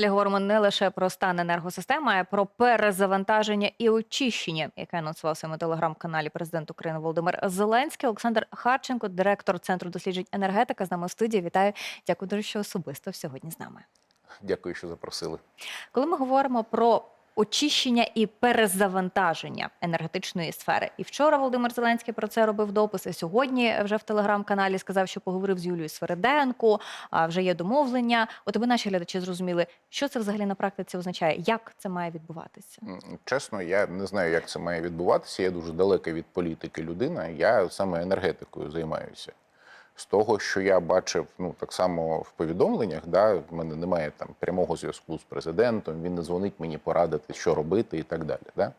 Далі говоримо не лише про стан енергосистеми, а й про перезавантаження і очищення, яке анонсував своєму телеграм-каналі президент України Володимир Зеленський. Олександр Харченко, директор центру досліджень енергетика, з нами в студії. Вітаю. Дякую дуже, що особисто сьогодні з нами. Дякую, що запросили. Коли ми говоримо про очищення і перезавантаження енергетичної сфери, і вчора Володимир Зеленський про це робив допис. І сьогодні вже в телеграм-каналі сказав, що поговорив з Юлією Свериденко. А вже є домовлення. От аби наші глядачі зрозуміли, що це взагалі на практиці означає, як це має відбуватися. Чесно, я не знаю, як це має відбуватися. Я дуже далека від політики людина. Я саме енергетикою займаюся. З того, що я бачив, ну так само в повідомленнях, да, в мене немає там прямого зв'язку з президентом, він не дзвонить мені порадити, що робити і так далі. Да?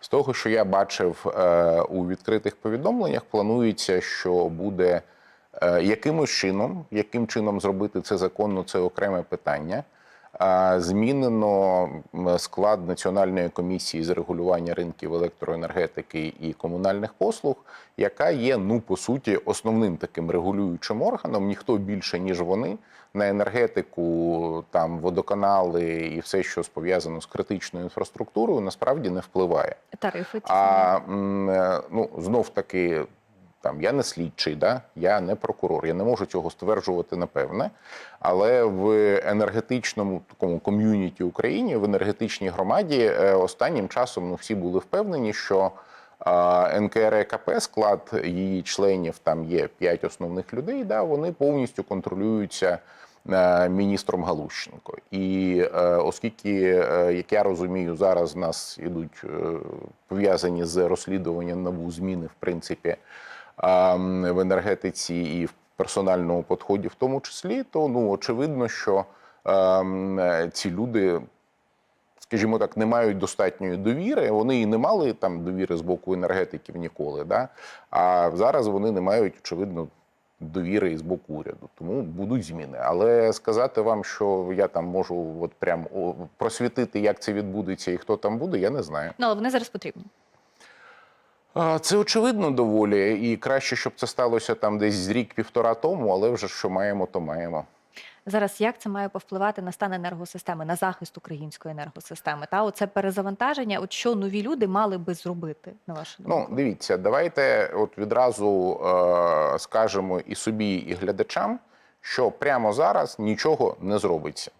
З того, що я бачив е, у відкритих повідомленнях, планується, що буде е, якимось чином, яким чином зробити це законно, це окреме питання. Змінено склад Національної комісії з регулювання ринків електроенергетики і комунальних послуг, яка є, ну по суті, основним таким регулюючим органом. Ніхто більше ніж вони на енергетику, там водоканали і все, що пов'язано з критичною інфраструктурою, насправді не впливає. Тарифи А е, ну знов таки, там я не слідчий, да? я не прокурор, я не можу цього стверджувати напевне. Але в енергетичному такому ком'юніті Україні, в енергетичній громаді, е, останнім часом ну, всі були впевнені, що а, НКРЕКП, склад її членів, там є п'ять основних людей. Да, вони повністю контролюються е, міністром Галущенко. І е, оскільки, як я розумію, зараз в нас ідуть пов'язані з розслідуванням НАБУ зміни, в принципі, в енергетиці і в персональному підході, в тому числі, то ну очевидно, що ці люди скажімо так, не мають достатньої довіри. Вони і не мали там довіри з боку енергетиків ніколи. Да? А зараз вони не мають, очевидно, довіри і з боку уряду. Тому будуть зміни. Але сказати вам, що я там можу от прям просвітити, як це відбудеться і хто там буде, я не знаю. ну але вони зараз потрібні. Це очевидно доволі, і краще, щоб це сталося там десь з рік-півтора тому, але вже що маємо, то маємо. Зараз як це має повпливати на стан енергосистеми, на захист української енергосистеми? Та оце перезавантаження, от що нові люди мали би зробити на вашу думку? Ну, дивіться, давайте от відразу е, скажемо і собі, і глядачам, що прямо зараз нічого не зробиться.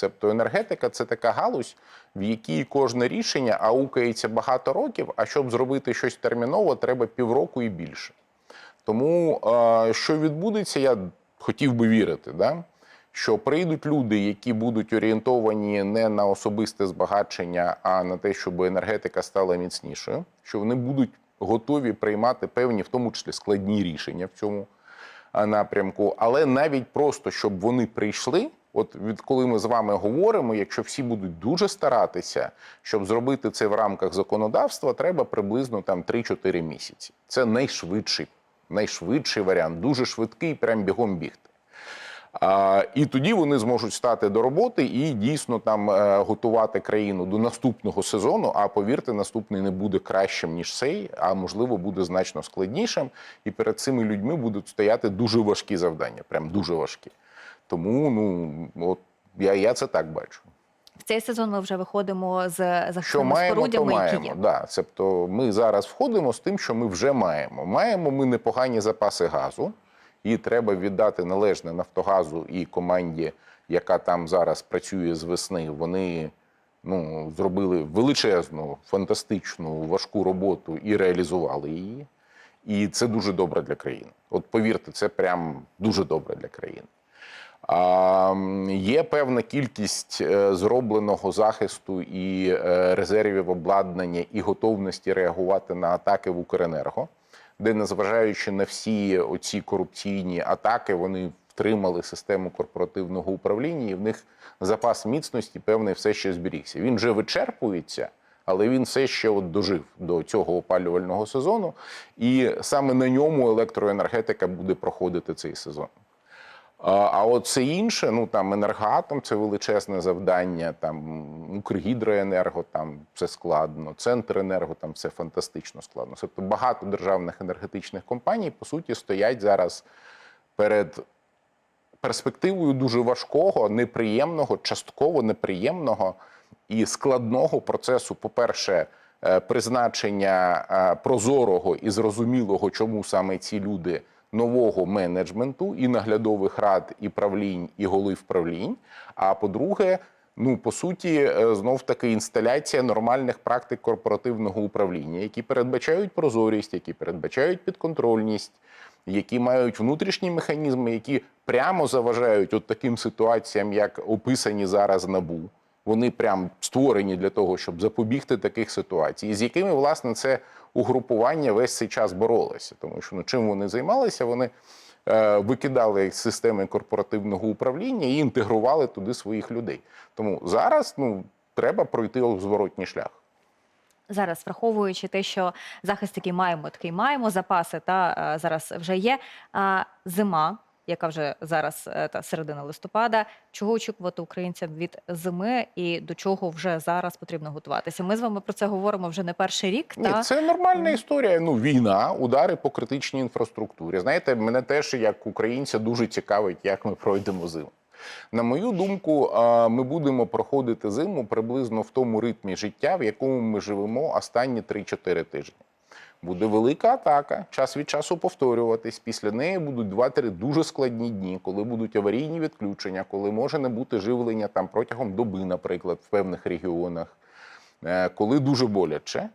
Тобто енергетика це така галузь, в якій кожне рішення аукається багато років, а щоб зробити щось терміново, треба півроку і більше. Тому е, що відбудеться, я хотів би вірити, да? що прийдуть люди, які будуть орієнтовані не на особисте збагачення, а на те, щоб енергетика стала міцнішою, що вони будуть готові приймати певні, в тому числі складні рішення в цьому напрямку. Але навіть просто щоб вони прийшли. От відколи ми з вами говоримо, якщо всі будуть дуже старатися, щоб зробити це в рамках законодавства, треба приблизно там 3-4 місяці. Це найшвидший, найшвидший варіант, дуже швидкий, прям бігом бігти. А, і тоді вони зможуть стати до роботи і дійсно там е, готувати країну до наступного сезону. А повірте, наступний не буде кращим ніж цей, а можливо буде значно складнішим. І перед цими людьми будуть стояти дуже важкі завдання, прям дуже важкі. Тому ну от я, я це так бачу. В цей сезон ми вже виходимо з Що захисними маємо, то спорудями, які маємо. є. Да, тобто ми зараз входимо з тим, що ми вже маємо. Маємо ми непогані запаси газу, і треба віддати належне Нафтогазу і команді, яка там зараз працює з весни. Вони ну, зробили величезну, фантастичну, важку роботу і реалізували її. І це дуже добре для країни. От повірте, це прям дуже добре для країни. Є певна кількість е, зробленого захисту і е, резервів обладнання і готовності реагувати на атаки в Укренерго, де, незважаючи на всі оці корупційні атаки, вони втримали систему корпоративного управління, і в них запас міцності певний все ще зберігся. Він вже вичерпується. Але він все ще от дожив до цього опалювального сезону, і саме на ньому електроенергетика буде проходити цей сезон. А, от все інше, ну там енергоатом це величезне завдання, там Укргідроенерго, там все складно, Центренерго, там все фантастично складно. Тобто багато державних енергетичних компаній по суті стоять зараз перед перспективою дуже важкого, неприємного, частково неприємного і складного процесу. По-перше, е, призначення е, прозорого і зрозумілого, чому саме ці люди нового менеджменту і наглядових рад, і правлінь, і голів правлінь. А по-друге, ну по суті, знов таки інсталяція нормальних практик корпоративного управління, які передбачають прозорість, які передбачають підконтрольність, які мають внутрішні механізми, які прямо заважають от таким ситуаціям, як описані зараз набу. Вони прям створені для того, щоб запобігти таких ситуацій, з якими власне це угрупування весь цей час боролося. Тому що ну чим вони займалися? Вони е, викидали системи корпоративного управління і інтегрували туди своїх людей. Тому зараз ну треба пройти зворотній шлях. Зараз, враховуючи те, що захист, який маємо, такий маємо, запаси та е, зараз вже є. А зима, яка вже зараз е, та середина листопада, чого очікувати українцям від зими і до чого вже зараз потрібно готуватися? Ми з вами про це говоримо вже не перший рік. Ні, та це нормальна історія. Ну, війна, удари по критичній інфраструктурі. Знаєте, мене теж як українця дуже цікавить, як ми пройдемо зиму. На мою думку, ми будемо проходити зиму приблизно в тому ритмі життя, в якому ми живемо останні 3-4 тижні. Буде велика атака, час від часу повторюватись. Після неї будуть 2-3 дуже складні дні, коли будуть аварійні відключення, коли може не бути живлення там протягом доби, наприклад, в певних регіонах, е, коли дуже боляче.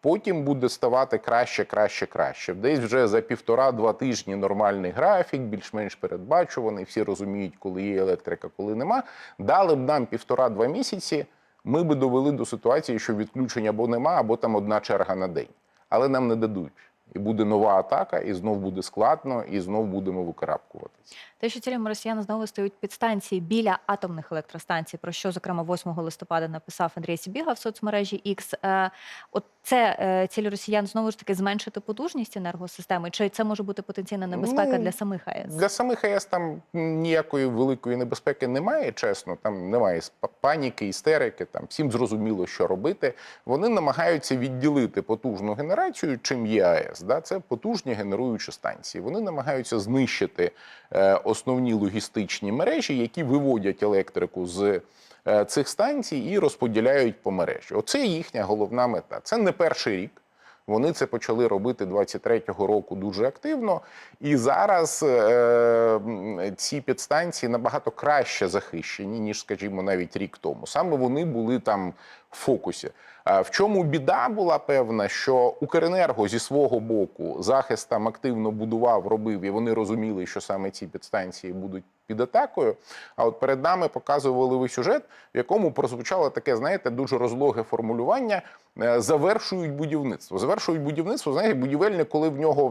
Потім буде ставати краще, краще, краще. Десь вже за півтора-два тижні нормальний графік, більш-менш передбачуваний. Всі розуміють, коли є електрика, коли нема. Дали б нам півтора-два місяці. Ми би довели до ситуації, що відключень або нема, або там одна черга на день. Але нам не дадуть. І буде нова атака, і знов буде складно, і знов будемо викарабкуватися. Те, що цілями росіян знову стають підстанції біля атомних електростанцій, про що зокрема 8 листопада написав Андрій Сібіга в соцмережі X. Е, От це е, ціль росіян знову ж таки зменшити потужність енергосистеми, чи це може бути потенційна небезпека Ну, для самих АЕС? Для самих АЕС там ніякої великої небезпеки немає, чесно. Там немає паніки, істерики. Там всім зрозуміло, що робити. Вони намагаються відділити потужну генерацію, чим є АЕС. Да? Це потужні генеруючі станції. Вони намагаються знищити е, основні логістичні мережі, які виводять електрику з. е, Цих станцій і розподіляють по мережі. Оце їхня головна мета. Це не перший рік. Вони це почали робити 23-го року дуже активно. І зараз е, ці підстанції набагато краще захищені, ніж, скажімо, навіть рік тому. Саме вони були там в фокусі. А в чому біда була певна, що Укренерго зі свого боку захист там активно будував, робив, і вони розуміли, що саме ці підстанції будуть під атакою. А от перед нами показували ви сюжет, в якому прозвучало таке, знаєте, дуже розлоге формулювання. е, Завершують будівництво. Завершують будівництво. Знаєте, будівельник, коли в нього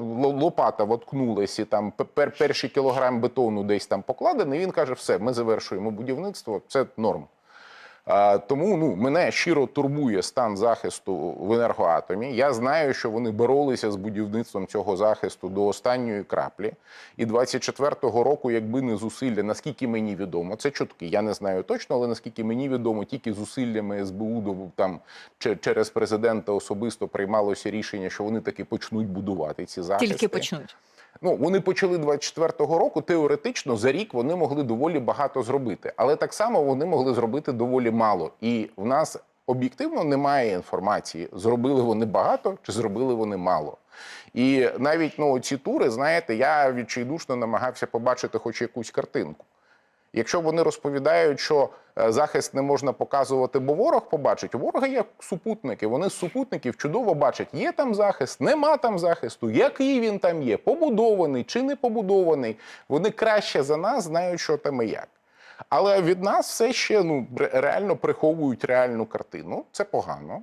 лопата воткнулась і там перший кілограм бетону десь там покладений. Він каже: все, ми завершуємо будівництво. Це норм. Тому ну мене щиро турбує стан захисту в енергоатомі. Я знаю, що вони боролися з будівництвом цього захисту до останньої краплі. І 24-го року, якби не зусилля, наскільки мені відомо, це чутки. Я не знаю точно, але наскільки мені відомо, тільки зусиллями СБУ до там через президента особисто приймалося рішення, що вони таки почнуть будувати ці захисти. Тільки почнуть. Ну, вони почали 24-го року. Теоретично за рік вони могли доволі багато зробити, але так само вони могли зробити доволі мало. І в нас об'єктивно немає інформації, зробили вони багато чи зробили вони мало. І навіть ну ці тури, знаєте, я відчайдушно намагався побачити хоч якусь картинку. Якщо вони розповідають, що е, захист не можна показувати, бо ворог побачить, у ворога є супутники. Вони з супутників чудово бачать, є там захист, нема там захисту, який він там є, побудований чи не побудований. Вони краще за нас знають, що там і як. Але від нас все ще ну ре- реально приховують реальну картину. Це погано.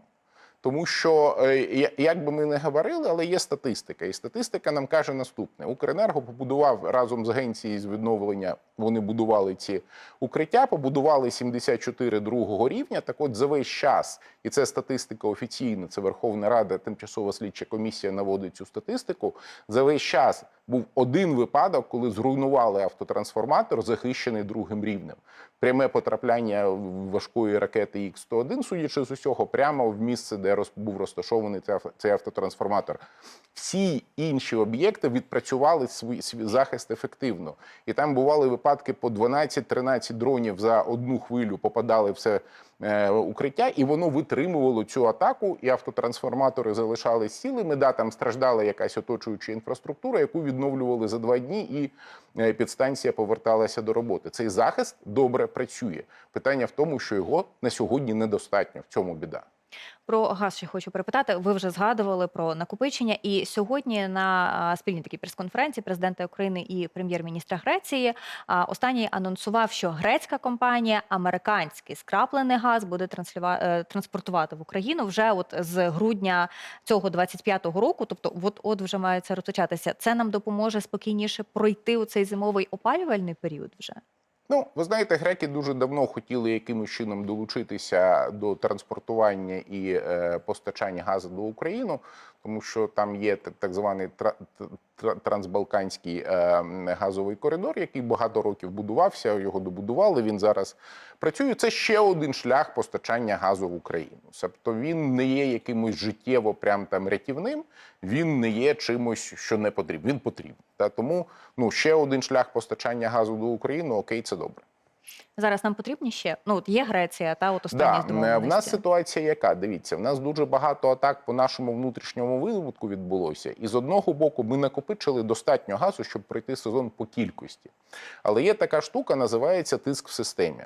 Тому що, е, як би ми не говорили, але є статистика. І статистика нам каже наступне: Укренерго побудував разом з агенцією з відновлення. Вони будували ці укриття, побудували 74 другого рівня. Так от за весь час, і це статистика офіційна, це Верховна Рада, тимчасова слідча комісія наводить цю статистику. За весь час був один випадок, коли зруйнували автотрансформатор, захищений другим рівнем. Пряме потрапляння важкої ракети Х-101, судячи з усього, прямо в місце, де був розташований цей автотрансформатор. Всі інші об'єкти відпрацювали свій, свій захист ефективно. І там бували випадки по 12-13 дронів за одну хвилю попадали в це е, укриття, і воно витримувало цю атаку, і автотрансформатори залишались цілими. Да, там страждала якась оточуюча інфраструктура, яку відновлювали за два дні, і е, підстанція поверталася до роботи. Цей захист добре працює. Питання в тому, що його на сьогодні недостатньо. В цьому біда. Про газ ще хочу перепитати. Ви вже згадували про накопичення. І сьогодні на спільній такій прес-конференції президента України і прем'єр-міністра Греції останній анонсував, що грецька компанія американський скраплений газ буде е, транспортувати в Україну вже от з грудня цього 25-го року. Тобто, от от вже має це розпочатися. Це нам допоможе спокійніше пройти у цей зимовий опалювальний період. Вже Ну, ви знаєте, греки дуже давно хотіли якимось чином долучитися до транспортування і е, постачання газу до України, тому що там є так, званий трансбалканський е, газовий коридор, який багато років будувався. Його добудували. Він зараз працює. Це ще один шлях постачання газу в Україну. Тобто він не є якимось життєво прям там рятівним. Він не є чимось, що не потрібно. Він потрібен. Та тому ну ще один шлях постачання газу до України. Окей, це добре. Зараз нам потрібні ще. Ну от є Греція, та от останні Да, е, в нас ситуація яка? Дивіться, в нас дуже багато атак по нашому внутрішньому видобутку відбулося. І з одного боку, ми накопичили достатньо газу, щоб пройти сезон по кількості. Але є така штука, називається тиск в системі.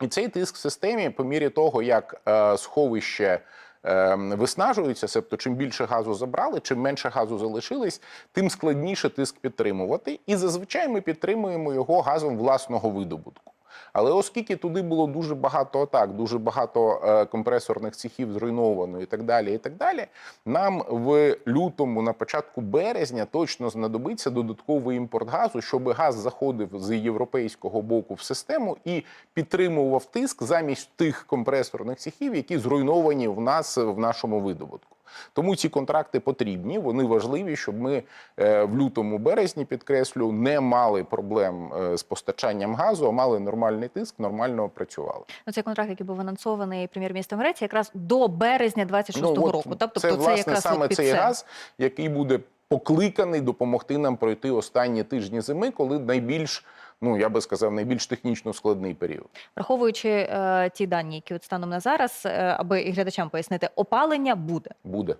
І цей тиск в системі, по мірі того, як е, сховище е, виснажується, тобто чим більше газу забрали, чим менше газу залишилось, тим складніше тиск підтримувати. І зазвичай ми підтримуємо його газом власного видобутку. Але оскільки туди було дуже багато атак, дуже багато е, компресорних цехів зруйновано і так далі, і так далі, нам в лютому, на початку березня, точно знадобиться додатковий імпорт газу, щоб газ заходив з європейського боку в систему і підтримував тиск замість тих компресорних цехів, які зруйновані в нас в нашому видобутку. Тому ці контракти потрібні, вони важливі, щоб ми е, в лютому березні, підкреслю, не мали проблем е, з постачанням газу, а мали нормальний тиск, нормально працювали. Ну, цей контракт, який був анонсований прем'єр-міністром Греції, якраз до березня 26-го Ну, року. Тобто це, це, власне якраз саме цей це. газ, який буде покликаний допомогти нам пройти останні тижні зими, коли найбільш, ну я би сказав, найбільш технічно складний період. Враховуючи е, ті дані, які от станом на зараз, е, аби і глядачам пояснити, опалення буде. Буде.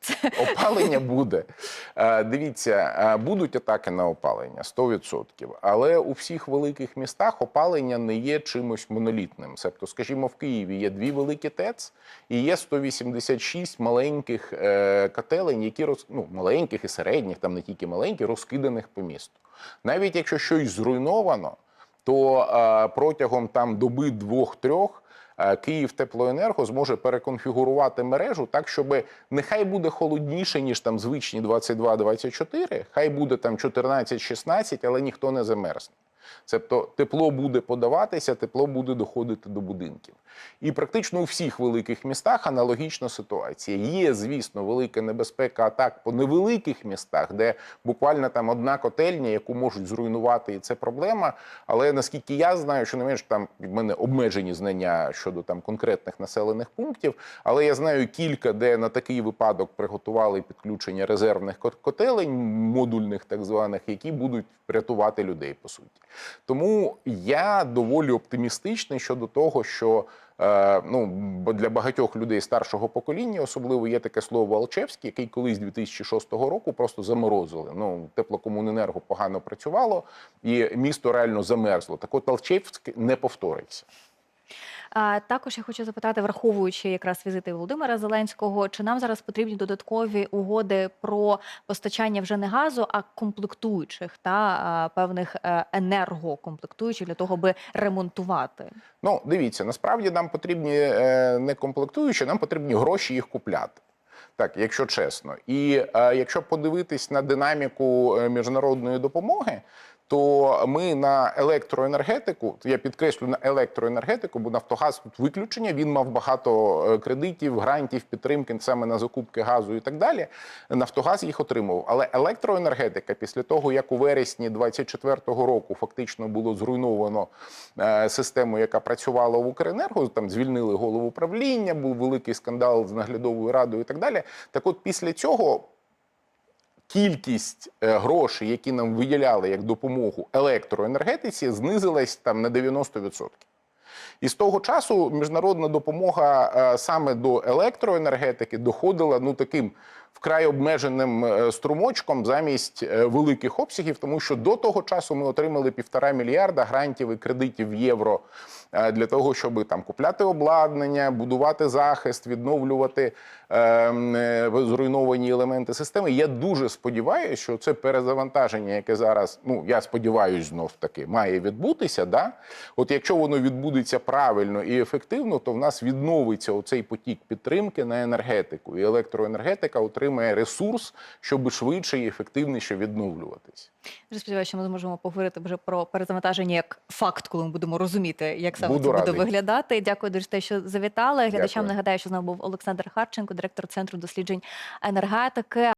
Опалення буде. Е, Дивіться, е, будуть атаки на опалення 100%. Але у всіх великих містах опалення не є чимось монолітним. Тобто, скажімо, в Києві є дві великі ТЕЦ і є 186 маленьких е, котелень, які роз... ну, маленьких і середніх, там не тільки маленькі, розкиданих по місту. Навіть якщо щось зруйновано, то е, протягом там доби двох-трьох е, Київ Теплоенерго зможе переконфігурувати мережу так, щоб нехай буде холодніше, ніж там звичні 22-24, хай буде там 14-16, але ніхто не замерзне. Тобто тепло буде подаватися, тепло буде доходити до будинків. І практично у всіх великих містах аналогічна ситуація. Є, звісно, велика небезпека атак по невеликих містах, де буквально там одна котельня, яку можуть зруйнувати, і це проблема. Але наскільки я знаю, що не менш там в мене обмежені знання щодо там конкретних населених пунктів, але я знаю кілька, де на такий випадок приготували підключення резервних котелень, модульних так званих, які будуть рятувати людей по суті. Тому я доволі оптимістичний щодо того, що е, ну для багатьох людей старшого покоління, особливо є таке слово Алчевський, який колись 2006 року просто заморозили. Ну теплокомуненерго погано працювало, і місто реально замерзло. Так от Алчевський не повториться. А також я хочу запитати, враховуючи якраз візити Володимира Зеленського, чи нам зараз потрібні додаткові угоди про постачання вже не газу, а комплектуючих та певних е, енергокомплектуючих для того, аби ремонтувати? Ну, дивіться, насправді нам потрібні е, не комплектуючі, нам потрібні гроші їх купляти. Так, якщо чесно. І е, якщо подивитись на динаміку е, міжнародної допомоги, то ми на електроенергетику, я підкреслю на електроенергетику, бо Нафтогаз тут виключення. Він мав багато е, кредитів, грантів, підтримки саме на закупки газу і так далі. Нафтогаз їх отримував. Але електроенергетика, після того як у вересні 24-го року фактично було зруйновано е, систему, яка працювала в Укренерго, там звільнили голову управління, був великий скандал з наглядовою радою і так далі. Так, от після цього кількість е, грошей, які нам виділяли як допомогу електроенергетиці, знизилась там на 90%. І з того часу міжнародна допомога е, саме до електроенергетики доходила ну таким вкрай обмеженим е, струмочком замість великих обсягів, тому що до того часу ми отримали півтора мільярда грантів і кредитів в євро для того, щоб там купляти обладнання, будувати захист, відновлювати зруйновані елементи системи. Я дуже сподіваюся, що це перезавантаження, яке зараз, ну я сподіваюся, знов таки має відбутися. Да? От якщо воно відбудеться правильно і ефективно, то в нас відновиться оцей потік підтримки на енергетику, і електроенергетика отримає ресурс, щоб швидше і ефективніше відновлюватись. Дуже сподіваюся, що ми зможемо поговорити вже про перезавантаження як факт, коли ми будемо розуміти, як саме Буду це буде виглядати. Дякую дуже те, що завітали. Глядачам Дякую. нагадаю, що з нами був Олександр Харченко, директор центру досліджень енергетики.